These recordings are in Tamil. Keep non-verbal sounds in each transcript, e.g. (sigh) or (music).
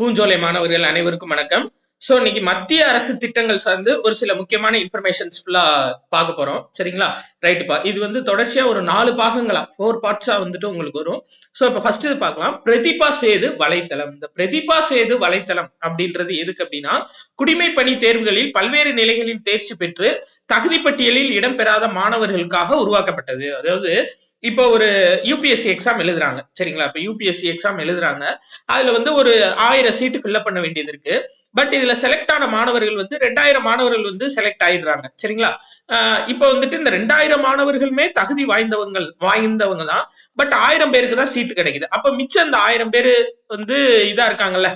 பூஞ்சோலை மாணவர்கள் அனைவருக்கும் வணக்கம். சோ இன்னைக்கு மத்திய அரசு திட்டங்கள் சார்ந்து ஒரு சில முக்கியமான இன்ஃபர்மேஷன்ஸ் ஃபுல்லா பார்க்க போறோம். சரிங்களா? ரைட்டுப்பா இது வந்து தொடர்ச்சியா ஒரு நாலு பாகங்களா? ஃபோர் பார்ட்ஸா வந்துட்டு உங்களுக்கு வரும். சோ இப்ப ஃபர்ஸ்ட் இது பார்க்கலாம். பிரதிபா சேது வலைத்தளம். இந்த பிரதிபா சேது வலைத்தளம் அப்படின்றது எதுக்கு அப்படின்னா குடிமை பணி தேர்வுகளில் பல்வேறு நிலைகளில் தேர்ச்சி பெற்று தகுதி பட்டியலில் இடம்பெறாத மாணவர்களுக்காக உருவாக்கப்பட்டது. அதாவது இப்போ ஒரு யூபிஎஸ்சி எக்ஸாம் எழுதுறாங்க. சரிங்களா? இப்ப யூபிஎஸ்சி எக்ஸாம் எழுதுறாங்க. அதுல வந்து ஒரு ஆயிரம் சீட்டு ஃபில்அப் பண்ண வேண்டியது இருக்கு. பட் இதுல செலக்ட் ஆன மாணவர்கள் வந்து ரெண்டாயிரம் மாணவர்கள் வந்து செலக்ட் ஆயிடுறாங்க. சரிங்களா? ஆஹ் இப்போ வந்துட்டு இந்த ரெண்டாயிரம் மாணவர்களுமே தகுதி வாய்ந்தவங்க வாய்ந்தவங்க தான். பட் ஆயிரம் பேருக்கு தான் சீட்டு கிடைக்குது. அப்ப மிச்சம் இந்த ஆயிரம் பேரு வந்து இதா இருக்காங்கல்ல.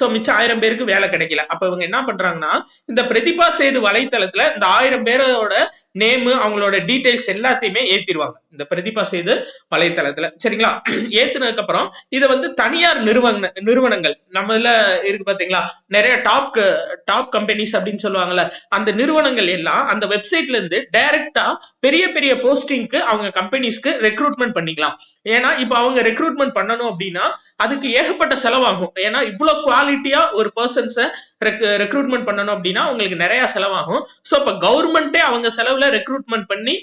சோ மிச்சம் ஆயிரம் பேருக்கு வேலை கிடைக்கல. அப்ப இவங்க என்ன பண்றாங்கன்னா இந்த பிரதிபா சேது வலைத்தளத்துல இந்த ஆயிரம் பேரோட நேமு அவங்களோட டீடைல்ஸ் எல்லாத்தையுமே ஏத்திடுவாங்க. இந்த பிரதிபா செய்து வலைத்தளத்துல. சரிங்களா? ஏத்துனதுக்கு அப்புறம் இதை வந்து தனியார் நிறுவன நிறுவனங்கள் நம்மல இருக்கு பாத்தீங்களா? நிறைய டாப் டாப் கம்பெனிஸ் அப்படின்னு சொல்லுவாங்கல்ல அந்த நிறுவனங்கள் எல்லாம் அந்த வெப்சைட்ல இருந்து டைரக்டா பெரிய பெரிய போஸ்டிங்க்கு அவங்க கம்பெனிஸ்க்கு ரெக்ரூட்மெண்ட் பண்ணிக்கலாம். ஏன்னா இப்ப அவங்க ரெக்ரூட்மெண்ட் பண்ணணும் அப்படின்னா அதுக்கு ஏகப்பட்ட செலவாகும். ஏன்னா இவ்வளவு குவாலிட்டியா ஒரு பர்சன்ஸை ரெக்ரூட்மெண்ட் பண்ணணும் அப்படின்னா உங்களுக்கு நிறைய செலவாகும். சோ இப்ப கவர்மெண்டே அவங்க செலவுல ரெக்ரூட்மெண்ட் பண்ணி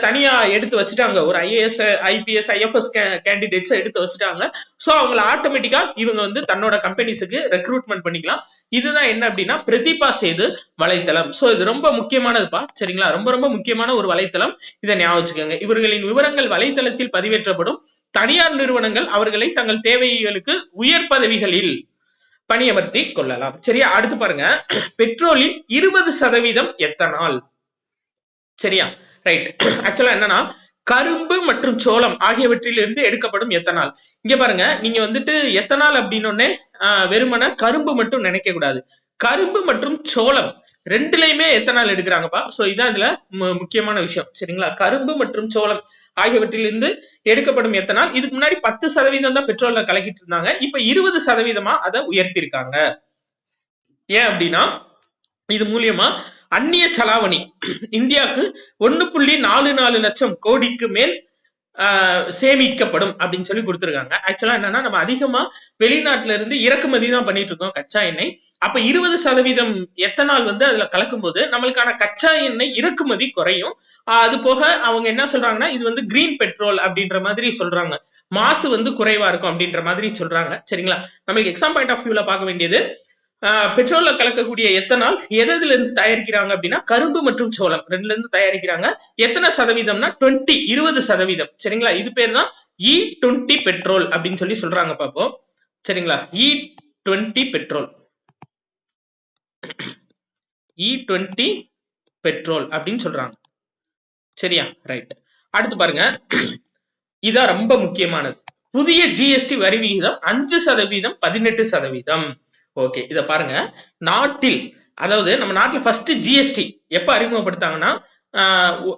தனியா எடுத்து வச்சுட்டாங்க. ஒரு ஐஏஎஸ் ஐபிஎஸ் ஐஎஃப்எஸ் கேண்டிடேட்ஸ் எடுத்து வச்சுட்டாங்க. சோ அவங்கள ஆட்டோமேட்டிக்கா இவங்க வந்து தன்னோட கம்பெனிஸுக்கு ரெக்ரூட்மெண்ட் பண்ணிக்கலாம். இதுதான் என்ன அப்படின்னா பிரதிபா சேது வலைத்தளம். சோ இது ரொம்ப முக்கியமானதுப்பா. சரிங்களா? ரொம்ப ரொம்ப முக்கியமான ஒரு வலைத்தளம். இதை ஞாபகம் வச்சுக்கோங்க. இவர்களின் விவரங்கள் வலைத்தளத்தில் பதிவேற்றப்படும். தனியார் நிறுவனங்கள் அவர்களை தங்கள் தேவைகளுக்கு உயர் பதவிகளில் பணியமர்த்தி கொள்ளலாம். சரியா? அடுத்து பாருங்க. (clears throat) பெட்ரோலின் இருபது சதவீதம் எத்தனால்? சரியா? ரைட் (clears throat) ஆக்சுவலா என்னன்னா கரும்பு மற்றும் சோளம் ஆகியவற்றிலிருந்து எடுக்கப்படும் எத்தனால். இங்க பாருங்க நீங்க வந்துட்டு எத்தனால் அப்படின்னு வெறுமன கரும்பு மட்டும் நினைக்க கூடாது. கரும்பு மற்றும் சோளம் ரெண்டுலயுமே எத்தனால் எடுக்கிறாங்கப்பா? சோ இதான் இதுல முக்கியமான விஷயம். சரிங்களா? கரும்பு மற்றும் சோளம் ஆகியவற்றிலிருந்து எடுக்கப்படும் எத்தனால். இதுக்கு முன்னாடி பத்து சதவீதம் தான் பெட்ரோல்ல கலக்கிட்டு இருந்தாங்க. இப்ப இருபது சதவீதமா அதை உயர்த்திருக்காங்க. ஏன் அப்படின்னா இது மூலியமா அந்நிய செலாவணி. இந்தியாவுக்கு ஒண்ணு புள்ளி நாலு நாலு லட்சம் கோடிக்கு மேல் ஆஹ், சேமிக்கப்படும் அப்படின்னு சொல்லி கொடுத்திருக்காங்க. ஆக்சுவலா என்னன்னா நம்ம அதிகமா வெளிநாட்டுல இருந்து இறக்குமதி தான் பண்ணிட்டு இருக்கோம் கச்சா எண்ணெய். அப்ப இருபது சதவீதம் எத்தனால் வந்து அதுல கலக்கும் போது நம்மளுக்கான கச்சா எண்ணெய் இறக்குமதி குறையும். ஆஹ், அது போக அவங்க என்ன சொல்றாங்கன்னா இது வந்து கிரீன் பெட்ரோல் அப்படின்ற மாதிரி சொல்றாங்க. மாசு வந்து குறைவா இருக்கும் அப்படின்ற மாதிரி சொல்றாங்க. சரிங்களா? நமக்கு எக்ஸாம் பாயிண்ட் ஆஃப் வியூல பார்க்க வேண்டியது பெட்ரோல்ல கலக்கக்கூடிய எத்தனால் எதுல இருந்து தயாரிக்கிறாங்க அப்படின்னா கரும்பு மற்றும் சோளம் ரெண்டுல இருந்து தயாரிக்கிறாங்க. எத்தனை சதவீதம்னா டுவெண்ட்டி இருபது சதவீதம். சரிங்களா? இது பேர் தான் இ e டுவெண்ட்டி பெட்ரோல் அப்படின்னு சொல்லி சொல்றாங்க பாப்போம். சரிங்களா? E twenty petrol. E twenty petrol அப்படின்னு சொல்றாங்க. சரியா? ரைட் அடுத்து பாருங்க. இதான் ரொம்ப முக்கியமானது. புதிய ஜிஎஸ்டி வரி விகிதம் அஞ்சு சதவீதம் பதினெட்டு சதவீதம். ஓகே இத பாருங்க. நாட்டில் அதாவது நம்ம நாட்டில் ஃபர்ஸ்ட் ஜிஎஸ்டி எப்ப அறிமுகப்படுத்தாங்கன்னா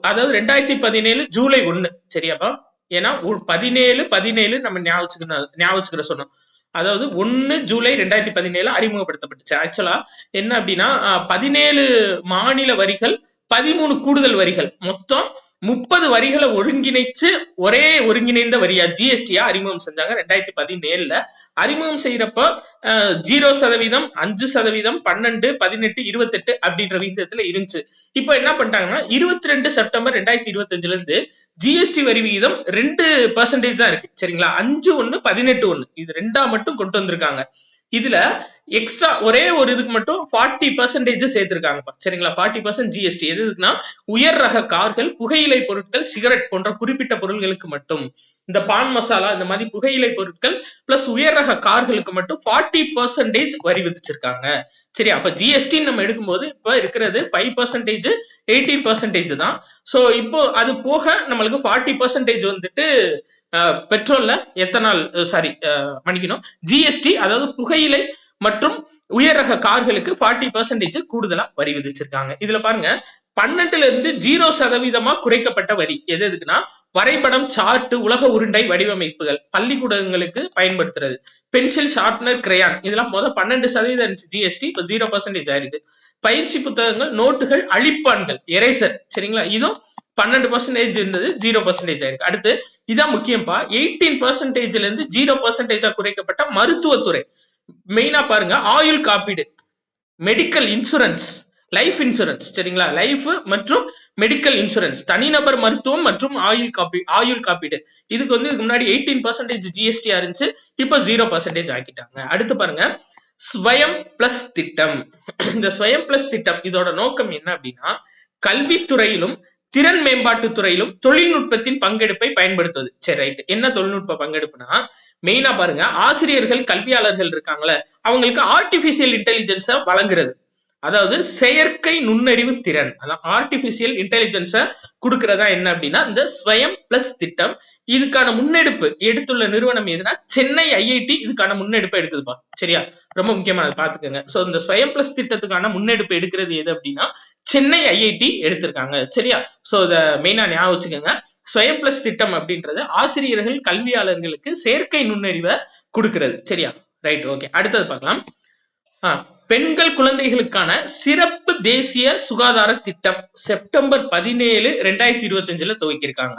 அதாவது ரெண்டாயிரத்தி பதினேழு ஜூலை ஒண்ணு. சரியாப்பா? ஏன்னா உ- பதினேழு பதினேழு நம்ம ஞாபகம் ஞாபகம் சொன்னோம். அதாவது ஒன்னு ஜூலை ரெண்டாயிரத்தி பதினேழு அறிமுகப்படுத்தப்பட்டுச்சு. ஆக்சுவலா என்ன அப்படின்னா பதினேழு மாநில வரிகள் பதிமூணு கூடுதல் வரிகள். மொத்தம் முப்பது வரிகளை ஒருங்கிணைச்சு ஒரே ஒருங்கிணைந்த வரியா? ஜிஎஸ்டியா அறிமுகம் செஞ்சாங்க. ரெண்டாயிரத்தி பதினேழுல. அறிமுகம் செய்யறப்ப ஜீரோ சதவீதம் அஞ்சு சதவீதம் பன்னெண்டு பதினெட்டு இருபத்தெட்டு அப்படின்ற விகிதத்துல இருந்துச்சு. இப்ப என்ன பண்ணிட்டாங்கன்னா இருபத்தி ரெண்டு செப்டம்பர் ரெண்டாயிரத்தி இருபத்தஞ்சுல இருந்து ஜிஎஸ்டி வரி விகிதம் ரெண்டு பர்சன்டேஜ் தான் இருக்கு. சரிங்களா? அஞ்சு ஒண்ணு பதினெட்டு ஒண்ணு. இது ரெண்டா மட்டும் கொண்டு வந்திருக்காங்க. இதுல எக்ஸ்ட்ரா ஒரே ஒரு இதுக்கு மட்டும் ஃபார்ட்டி பர்சன்டேஜ் சேர்த்திருக்காங்க சரிங்களா? ஃபார்ட்டி பர்சன்ட் ஜிஎஸ்டி எது இருக்குன்னா உயர் ரக கார்கள் புகையிலை பொருட்கள் சிகரெட் போன்ற குறிப்பிட்ட பொருள்களுக்கு மட்டும். இந்த பான் மசாலா இந்த மாதிரி புகையிலை பொருட்கள் பிளஸ் உயர் ரக கார்களுக்கு மட்டும் ஃபார்ட்டி பர்சன்டேஜ் வரி விதிச்சிருக்காங்க. சரி அப்ப ஜிஎஸ்டி நம்ம எடுக்கும்போது இப்ப இருக்கிறது ஃபைவ் பர்சன்டேஜ் எயிட்டீன் பர்சன்டேஜ் தான். சோ இப்போ அது போக நம்மளுக்கு ஃபார்ட்டி பர்சன்டேஜ் வந்துட்டு பெட்ரோல்ல எத்தனால் சாரி மன்னிக்கணும். ஜிஎஸ்டி அதாவது புகையிலை மற்றும் உயர் ரக கார்களுக்கு ஃபார்ட்டி பர்சன்டேஜ் கூடுதலா வரி விதிச்சிருக்காங்க. இதுல பாருங்க பன்னெண்டுல இருந்து ஜீரோ சதவீதமா குறைக்கப்பட்ட வரி. எது எதுக்குன்னா வரைபடம் சார்ட் உலக உருண்டை வடிவமைப்புகள் பள்ளிக்கூடங்களுக்கு பயன்படுத்துறது. பென்சில் ஷார்ப்னர் கிரையான் இதெல்லாம் முதல் பன்னெண்டு சதவீதம் இருந்துச்சு. ஜிஎஸ்டி இப்போ ஜீரோ பர்சன்டேஜ் ஆயிருக்கு. பயிற்சி புத்தகங்கள் நோட்டுகள் அழிப்பான்கள் எரேசர் சரிங்களா? இதுவும் பன்னெண்டு பர்சன்டேஜ் இருந்தது ஜீரோ பர்சன்டேஜ் ஆயிருக்கு. அடுத்து இதான் முக்கியம்பா. எயிட்டீன் பர்சன்டேஜ்ல இருந்து ஜீரோ பர்சன்டேஜா குறைக்கப்பட்ட மருத்துவத்துறை. மெயினா பாருங்க ஆயுள் காப்பீடு மெடிக்கல் இன்சூரன்ஸ் லைஃப் இன்சூரன்ஸ் சரிங்களா? லைஃப் மற்றும் மெடிக்கல் இன்சூரன்ஸ் தனிநபர் மருத்துவம் மற்றும் ஆயுள் காப்பீடு ஆயுள் காப்பீடு. இதுக்கு வந்து இதுக்கு முன்னாடி எயிட்டீன் பர்சன்டேஜ் ஜிஎஸ்டியா இருந்துச்சு இப்போ ஜீரோ பர்சன்டேஜ் ஆக்கிட்டாங்க. அடுத்து பாருங்க ஸ்வயம் பிளஸ் திட்டம். இந்த ஸ்வயம் பிளஸ் திட்டம் இதோட நோக்கம் என்ன அப்படின்னா கல்வித்துறையிலும் திறன் மேம்பாட்டு துறையிலும் தொழில்நுட்பத்தின் பங்கெடுப்பை பயன்படுத்துவது. சரி ரைட் என்ன தொழில்நுட்ப பங்கெடுப்புனா மெயினா பாருங்க ஆசிரியர்கள் கல்வியாளர்கள் இருக்காங்களே அவங்களுக்கு ஆர்டிபிஷியல் இன்டெலிஜென்ஸ வழங்குறது. அதாவது செயற்கை நுண்ணறிவு திறன் அதான் ஆர்டிபிஷியல் இன்டெலிஜென்ஸ கொடுக்கறதா என்ன அப்படின்னா இந்த ஸ்வயம் பிளஸ் திட்டம். இதுக்கான முன்னெடுப்பு எடுத்துள்ள நிறுவனம் எதுனா சென்னை ஐஐடி இதுக்கான முன்னெடுப்பு எடுக்குதுப்பா. சரியா? ரொம்ப முக்கியமானது பாத்துக்கோங்க. சோ இந்த ஸ்வயம் பிளஸ் திட்டத்துக்கான முன்னெடுப்பு எடுக்கிறது எது அப்படின்னா சென்னை ஐஐடி எடுத்திருக்காங்க. சரியா? சோ இத மெயினா ஞாபகம் வச்சுக்கோங்க. ஸ்வயம் பிளஸ் திட்டம் அப்படின்றது ஆசிரியர்கள் கல்வியாளர்களுக்கு செயற்கை நுண்ணறிவை கொடுக்கிறது. சரியா? ரைட் ஓகே அடுத்தது பார்க்கலாம். பெண்கள் குழந்தைகளுக்கான சிறப்பு தேசிய சுகாதார திட்டம் செப்டம்பர் பதினேழு ரெண்டாயிரத்தி இருபத்தி அஞ்சுல துவக்கியிருக்காங்க.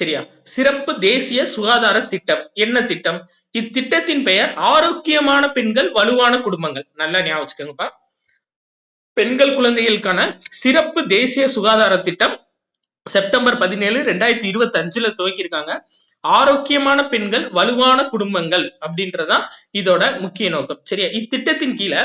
சரியா? சிறப்பு தேசிய சுகாதார திட்டம். என்ன திட்டம்? இத்திட்டத்தின் பெயர் ஆரோக்கியமான பெண்கள் வலுவான குடும்பங்கள். நல்லா ஞாபகம் வச்சுக்கோங்கப்பா. பெண்கள் குழந்தைகளுக்கான சிறப்பு தேசிய சுகாதார திட்டம் செப்டம்பர் பதினேழு ரெண்டாயிரத்தி இருபத்தி அஞ்சுல துவக்கியிருக்காங்க. ஆரோக்கியமான பெண்கள் வலுவான குடும்பங்கள் அப்படின்றதான் இதோட முக்கிய நோக்கம். சரியா? இத்திட்டத்தின் கீழே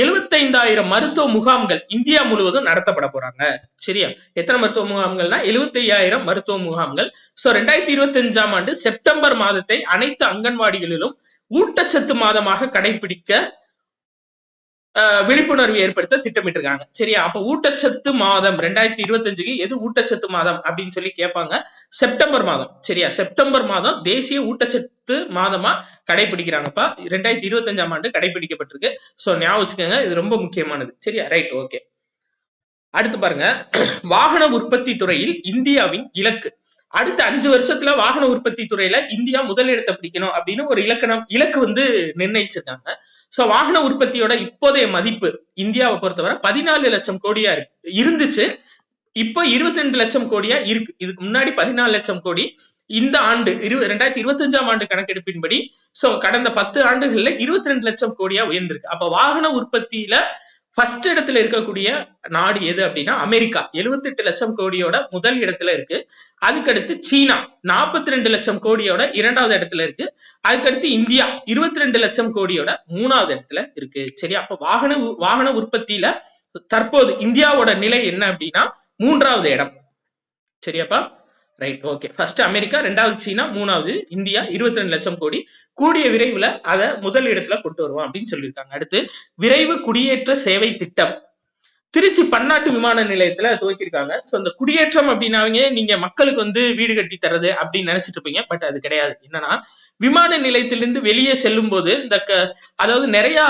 எழுபத்தைந்தாயிரம் மருத்துவ முகாம்கள் இந்தியா முழுவதும் நடத்தப்பட போறாங்க. சரியா? எத்தனை மருத்துவ முகாம்கள்னா? எழுபத்தி ஐயாயிரம் மருத்துவ முகாம்கள். சோ ரெண்டாயிரத்தி இருபத்தி அஞ்சாம் ஆண்டு செப்டம்பர் மாதத்தை அனைத்து அங்கன்வாடிகளிலும் ஊட்டச்சத்து மாதமாக கடைபிடிக்க விழிப்புணர்வு ஏற்படுத்த திட்டமிட்டிருக்காங்க. சரியா? அப்ப ஊட்டச்சத்து மாதம் ரெண்டாயிரத்தி இருபத்தஞ்சுக்கு எது ஊட்டச்சத்து மாதம் அப்படின்னு சொல்லி கேட்பாங்க. செப்டம்பர் மாதம். சரியா? செப்டம்பர் மாதம் தேசிய ஊட்டச்சத்து மாதமா கடைபிடிக்கிறாங்கப்பா ரெண்டாயிரத்தி இருபத்தஞ்சாம் ஆண்டு கடைபிடிக்கப்பட்டிருக்கு. சோ ஞாபகம் வச்சுக்கோங்க இது ரொம்ப முக்கியமானது. சரியா? ரைட் ஓகே அடுத்து பாருங்க. வாகன உற்பத்தி துறையில் இந்தியாவின் இலக்கு. அடுத்த அஞ்சு வருஷத்துல வாகன உற்பத்தி துறையில இந்தியா முதலிடத்தை பிடிக்கணும் அப்படின்னு ஒரு இலக்கணம் இலக்கு வந்து நிர்ணயிச்சிருக்காங்க. சோ வாகன உற்பத்தியோட இப்போதைய மதிப்பு இந்தியாவை பொறுத்தவரை பதினாலு லட்சம் கோடியா இருக்கு இருந்துச்சு. இப்போ இருபத்தி ரெண்டு லட்சம் கோடியா இருக்கு. இதுக்கு முன்னாடி பதினாலு லட்சம் கோடி இந்த ஆண்டு இரு ரெண்டாயிரத்தி இருபத்தி அஞ்சாம் ஆண்டு கணக்கெடுப்பின்படி சோ கடந்த பத்து ஆண்டுகள்ல இருபத்தி ரெண்டு லட்சம் கோடியா உயர்ந்திருக்கு. அப்ப வாகன உற்பத்தியில ஃபர்ஸ்ட் இடத்துல இருக்கக்கூடிய நாடு எது அப்படின்னா அமெரிக்கா. எழுபத்தி எட்டு லட்சம் கோடியோட முதல் இடத்துல இருக்கு. அதுக்கடுத்து சீனா. நாற்பத்தி ரெண்டு லட்சம் கோடியோட இரண்டாவது இடத்துல இருக்கு. அதுக்கடுத்து இந்தியா. இருபத்தி ரெண்டு லட்சம் கோடியோட மூணாவது இடத்துல இருக்கு. சரி அப்ப வாகன வாகன உற்பத்தியில தற்போது இந்தியாவோட நிலை என்ன அப்படின்னா மூன்றாவது இடம். சரியாப்பா? ரைட் ஓகே ஃபர்ஸ்ட் அமெரிக்கா ரெண்டாவது சீனா மூணாவது இந்தியா இருபத்தி ரெண்டு லட்சம் கோடி. கூடிய விரைவுல அதை முதல் இடத்துல கொண்டு வருவோம் அப்படின்னு சொல்லியிருக்காங்க. அடுத்து விரைவு குடியேற்ற சேவை திட்டம். திருச்சி பன்னாட்டு விமான நிலையத்துல துவக்கியிருக்காங்க. சோ இந்த குடியேற்றம் அப்படின்னாவே நீங்க மக்களுக்கு வந்து வீடு கட்டி தர்றது அப்படின்னு நினைச்சிட்டு இருப்பீங்க. பட் அது கிடையாது. என்னன்னா விமான நிலையத்திலிருந்து வெளியே செல்லும் போது இந்த அதாவது நிறைய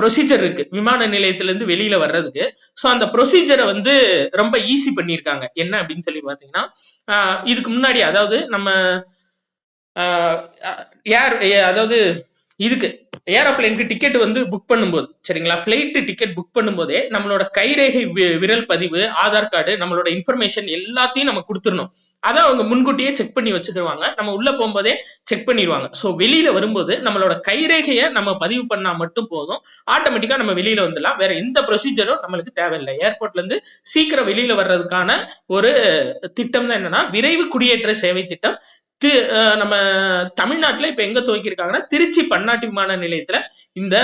ப்ரொசீஜர் இருக்கு. விமான நிலையத்திலிருந்து வெளியில வர்றதுக்கு. ஸோ அந்த ப்ரொசீஜரை வந்து ரொம்ப ஈஸி பண்ணியிருக்காங்க. என்ன அப்படின்னு சொல்லி பார்த்தீங்கன்னா இதுக்கு முன்னாடி அதாவது நம்ம ஏர் அதாவது இதுக்கு ஏரோப்ளைனுக்கு டிக்கெட் வந்து புக் பண்ணும்போது சரிங்களா? பிளைட் டிக்கெட் புக் பண்ணும்போதே நம்மளோட கைரேகை விரல் பதிவு ஆதார் கார்டு நம்மளோட இன்ஃபர்மேஷன் எல்லாத்தையும் நம்ம கொடுத்துடணும். அதை அவங்க முன்கூட்டியே செக் பண்ணி வச்சுக்கிடுவாங்க நம்ம உள்ள போகும்போதே செக் பண்ணிடுவாங்க ஸோ வெளியில வரும்போது நம்மளோட கைரேகையை நம்ம பதிவு பண்ணா மட்டும் போதும். ஆட்டோமேட்டிக்கா நம்ம வெளியில வந்துடலாம். வேற எந்த ப்ரொசீஜரும் நம்மளுக்கு தேவையில்லை. ஏர்போர்ட்ல இருந்து சீக்கிரம் வெளியில வர்றதுக்கான ஒரு திட்டம் தான் என்னன்னா விரைவு குடியேற்ற சேவை திட்டம். நம்ம தமிழ்நாட்டுல இப்ப எங்க துவக்கியிருக்காங்கன்னா திருச்சி பன்னாட்டு விமான நிலையத்துல இந்த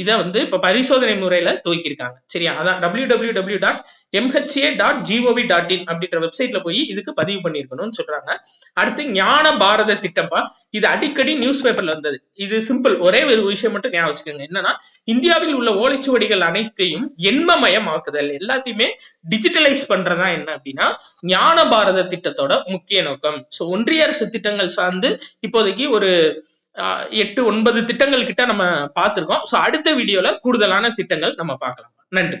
இதை வந்து இப்ப பரிசோதனை முறையில துவக்கியிருக்காங்க. சரியா? அதான் W W W dot MHA dot G O V dot in அப்படின்ற வெப்சைட்ல போய் இதுக்கு பதிவு பண்ணிருக்கணும்னு சொல்றாங்க. அடுத்து ஞான பாரத திட்டம்பா இது அடிக்கடி நியூஸ் பேப்பர்ல வந்தது. இது சிம்பிள் ஒரே ஒரு விஷயம் மட்டும் ஞாபகம் வச்சுக்கோங்க. என்னன்னா இந்தியாவில் உள்ள ஓலைச்சுவடிகள் அனைத்தையும் எண்மமயமாக்குதல் எல்லாத்தையுமே டிஜிட்டலைஸ் பண்றதா என்ன அப்படின்னா ஞான பாரத திட்டத்தோட முக்கிய நோக்கம். சோ ஒன்றிய அரசு திட்டங்கள் சார்ந்து இப்போதைக்கு ஒரு எட்டு ஒன்பது திட்டங்கள் கிட்ட நம்ம பார்த்துருக்கோம். ஸோ அடுத்த வீடியோல கூடுதலான திட்டங்கள் நம்ம பார்க்கலாம். நன்றி.